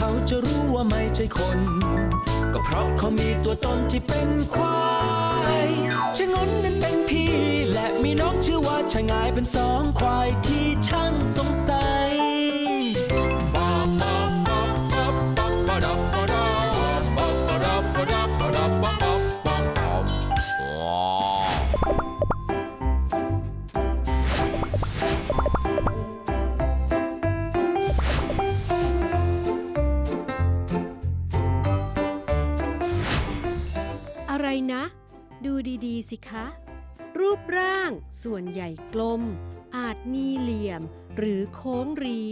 เขาจะรู้ว่าไม่ใช่คน ก็เพราะเขามีตัวตนที่เป็นควายชะงนนั้นเป็นพี่ และมีน้องชื่อว่าชะงายเป็นสองควายที่ ดูดีๆ สิคะ รูปร่างส่วนใหญ่กลม อาจมีเหลี่ยมหรือโค้งรี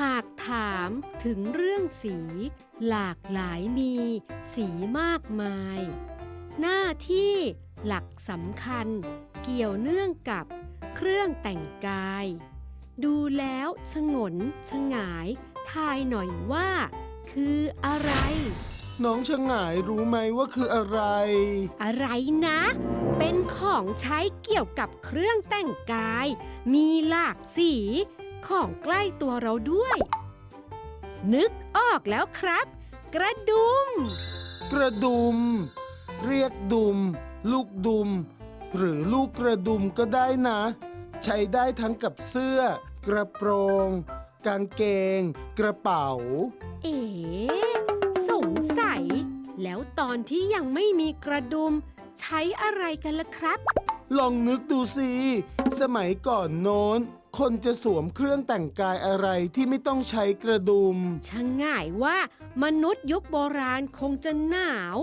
หากถามถึงเรื่องสี หลากหลายมี สีมากมาย หน้าที่หลักสำคัญ เกี่ยวเนื่องกับเครื่องแต่งกาย ดูแล้วชงนชงาย ทายหน่อยว่า คืออะไร น้องชะง่ายรู้ไหมว่าคืออะไร อะไรนะ เป็นของใช้เกี่ยวกับเครื่องแต่งกาย มีหลากสี ของใกล้ตัวเราด้วย นึกออกแล้วครับ กระดุม กระดุม เรียกดุม ลูกดุม หรือลูกกระดุมก็ได้นะ ใช้ได้ทั้งกับเสื้อ กระโปรง กางเกง กระเป๋า เอ๋สงสัย แล้วตอนที่ยังไม่มีกระดุม ใช้อะไรกันล่ะครับ ลองนึกดูสิ สมัยก่อนโน้น คนจะสวมเครื่องแต่งกายอะไรที่ไม่ต้องใช้กระดุม ช่างง่ายว่ามนุษย์ยุคโบราณคงจะหนาว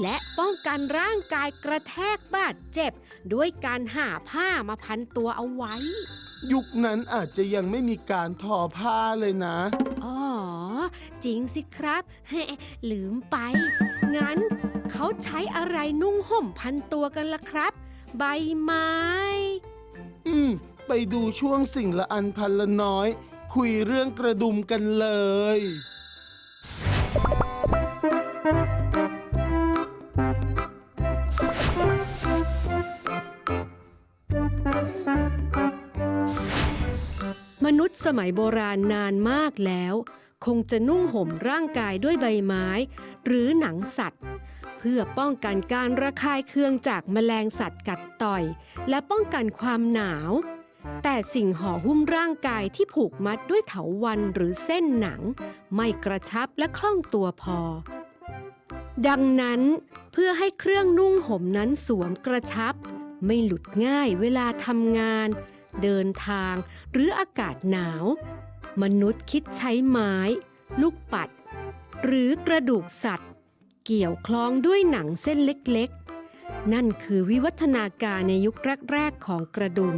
และป้องกันร่างกายกระแทกบาดเจ็บ ด้วยการหาผ้ามาพันตัวเอาไว้ ยุคนั้นอาจจะยังไม่มีการทอผ้าเลยนะ อ๋อ จริงสิครับ ลืมไปงั้นเขา ใช้อะไรนุ่งห่มพันตัวกันล่ะครับ ใบไม้ อืม ไปดูช่วงสิ่งละอันพันละน้อย คุยเรื่องกระดุมกันเลยมนุษย์สมัยโบราณนานมากแล้ว คงจะนุ่งห่มร่างกายด้วยใบไม้ หรือหนังสัตว์เพื่อป้องกันการระคายเคืองจากแมลงสัตว์กัดต่อย และป้องกันความหนาว แต่สิ่งห่อหุ้มร่างกายที่ผูกมัดด้วยเถาวัลย์หรือเส้นหนัง ไม่กระชับและคล่องตัวพอ ดังนั้นเพื่อให้เครื่องนุ่งห่มนั้นสวมกระชับ ไม่หลุดง่ายเวลาทำงาน เดินทางหรืออากาศหนาว มนุษย์คิดใช้ไม้ ลูกปัด หรือกระดูกสัตว์ เกี่ยวคล้องด้วยหนังเส้นเล็กๆ นั่นคือวิวัฒนาการในยุคแรกๆของกระดุม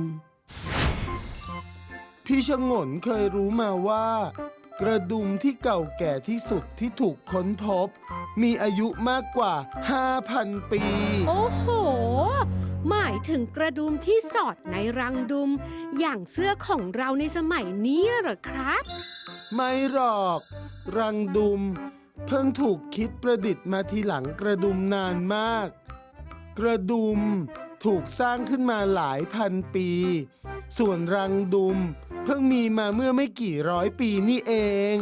พี่ชงนเคยรู้มาว่า กระดุมที่เก่าแก่ที่สุดที่ถูกค้นพบ มีอายุมากกว่า 5,000 ปี โอ้โห หมายถึงกระดุมที่สอดในรังดุม อย่างเสื้อของเราในสมัยนี้เหรอครับ ไม่หรอก รังดุม เพิ่งถูกคิดประดิษฐ์มาทีหลังกระดุมนานมาก กระดุมถูกสร้างขึ้นมาหลายพันปี ส่วนรังดุม เพิ่งมีมาเมื่อไม่กี่ร้อยปีนี่เอง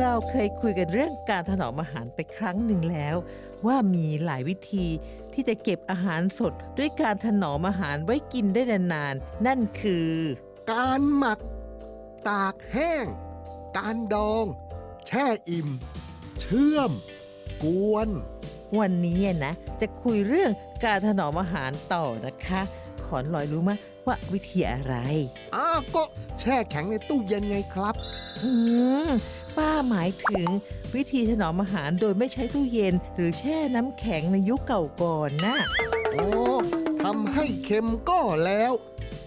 เราเคยคุยกันเรื่องการถนอมอาหารไปครั้งหนึ่งแล้ว ว่ามีหลายวิธีที่จะเก็บอาหารสดด้วยการถนอมอาหารไว้กินได้นานๆ นั่นคือ การหมัก ตากแห้ง การดอง แช่อิ่ม เชื่อม กวน วันนี้นะ จะคุยเรื่องการถนอมอาหารต่อนะคะ ขอนลอยรู้ไหมว่าวิธีอะไร อ้าวก็แช่แข็งในตู้เย็นไงครับ อืม ป้าหมายถึง วิธีถนอมอาหารโดยไม่ใช้ตู้เย็น หรือแช่น้ำแข็งในยุคเก่าก่อนนะ โอ้ทำให้เค็มก็แล้ว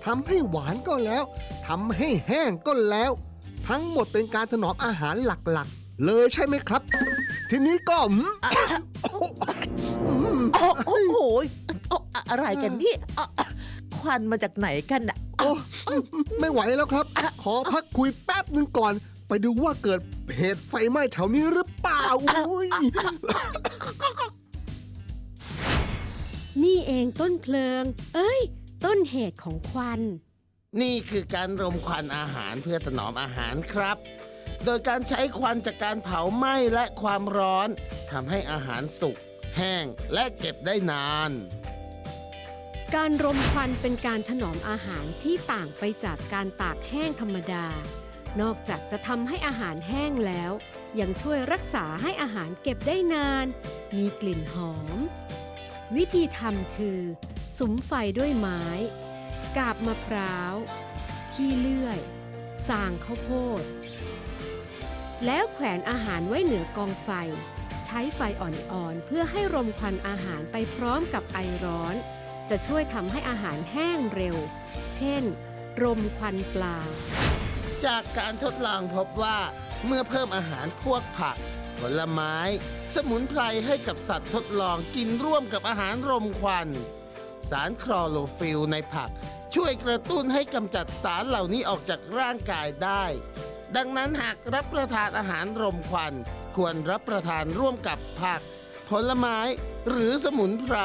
ทำให้หวานก็แล้วทำให้แห้งก็แล้ว ทั้งหมดเป็นการถนอมอาหารหลักๆ เลยใช่ไหมครับ ทีนี้ก็อืมโอ้โอ้โหโอ้อะไรกันเนี่ยอะควันมาจากไหนกันอะโอ้ไม่ไหวแล้วครับ ขอพักคุยแป๊บหนึ่งก่อน ไปดูว่าเกิดเหตุไฟไหม้แถวนี้หรือเปล่าอุ้ยนี่เองต้นเพลิง เอ้ย ต้นเหตุของควัน นี่คือการรมควันอาหารเพื่อถนอมอาหารครับ โดยการใช้ควันจากการเผาไหม้และความร้อนทำให้อาหารสุก แห้งและเก็บได้นาน การรมควันเป็นการถนอมอาหารที่ต่างไปจากการตากแห้งธรรมดา นอกจากจะทำให้อาหารแห้งแล้ว ยังช่วยรักษาให้อาหารเก็บได้นาน มีกลิ่นหอม วิธีทำคือ สุมไฟด้วยไม้ กาบมะพร้าว ขี้เลื่อย สางข้าวโพด แล้วแขวนอาหารไว้เหนือกองไฟ ใช้ไฟอ่อนๆ เพื่อให้รมควันอาหารไปพร้อมกับไอร้อน จะช่วยทำให้อาหารแห้งเร็ว เช่น รมควันปลา จากการทดลองพบว่าเมื่อเพิ่มอาหารพวกผัก ผลไม้ สมุนไพรให้กับสัตว์ทดลองกินร่วมกับอาหารรมควัน สารคลอโรฟิลในผัก ช่วยกระตุ้นให้กำจัดสารเหล่านี้ออกจากร่างกายได้ ดังนั้นหากรับประทานอาหารรมควัน ควรรับประทานร่วมกับผัก ผลไม้หรือสมุนไพร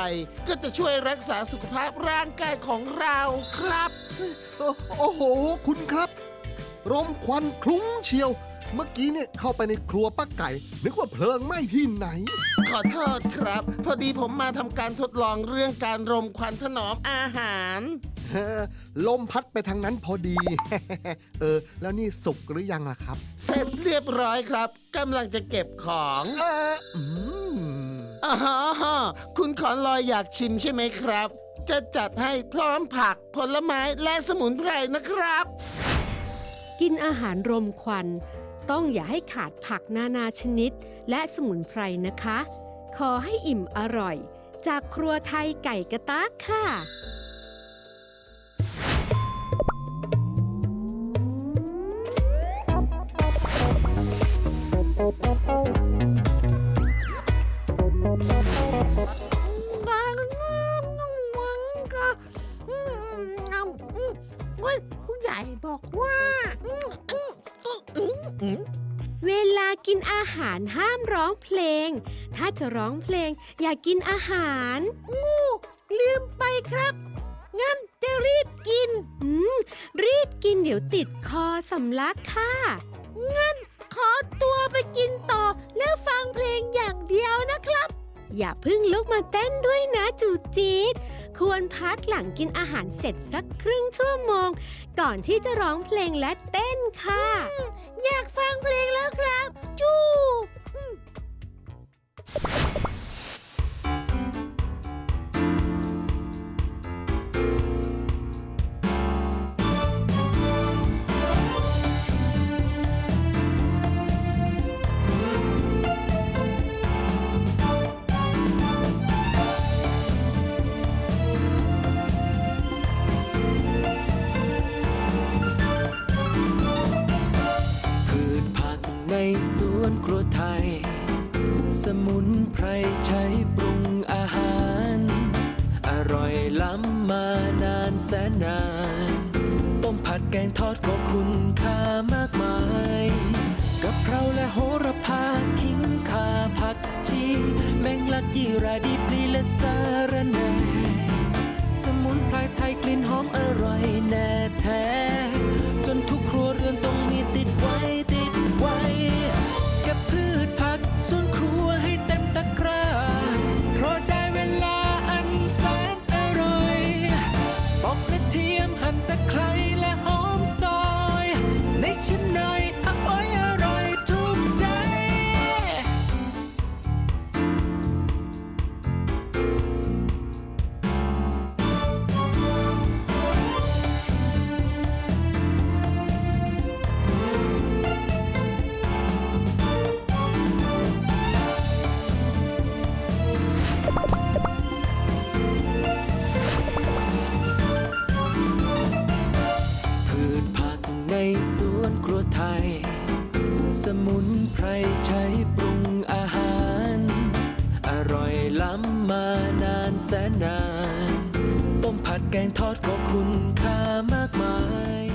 ก็จะช่วยรักษาสุขภาพร่างกายของเราครับ โอ้โห คุณครับ รมควันคลุ้งเชียว เมื่อกี้เนี่ยเข้าไปในครัวป้าไก่ นึกว่าเพลิงไหม้ที่ไหน ขอโทษครับ พอดีผมมาทำการทดลองเรื่องการรมควันถนอมอาหาร เออลมพัดไปทางนั้นพอดี เออ แล้วนี่สุกหรือยังล่ะครับ เสร็จเรียบร้อยครับกำลังจะเก็บของเอออืมอ๋อฮะคุณขอนลอยอยากชิมใช่ไหมครับ จะจัดให้พร้อมผักผลไม้และสมุนไพรนะครับ กินอาหารรมควัน ต้องอย่าให้ขาดผักนานาชนิด และสมุนไพรนะคะ ขอให้อิ่มอร่อย จากครัวไทยไก่กระตากค่ะบางน้องมังก็อืมเอาอืมเว้ยผู้ใหญ่บอกว่า เวลากินอาหารห้ามร้องเพลง ถ้าจะร้องเพลง อย่ากินอาหาร งูลืมไปครับ งั้นจะรีบกิน อืม รีบกินเดี๋ยวติดคอสำลักค่ะ งั้นขอตัวไปกินต่อ แล้วฟังเพลงอย่างเดียวนะครับ อย่าเพิ่งลุกมาเต้นด้วยนะจูจีด ควรพักหลังกินอาหารเสร็จสักครึ่งชั่วโมง ก่อนที่จะร้องเพลงและเต้นค่ะ อยากฟังเพลงแล้วครับ จู้ มุนไพรใช้ปรุงอาหาร อร่อยล้ำมานานแสนนาน ต้มผัดแกงทอดก็คุณค่ามากมายกะเพราและโหระพาขิงข่าผักชีแมงลักยี่ราดีปลีและสาระแหน่สมุนไพรไทยกลิ่นหอมอร่อยแน่แท้ มุนไพรใช้ปรุงอาหาร อร่อยล้ำมานานแสนนาน ต้มผัดแกงทอดก็คุณค่ามากมาย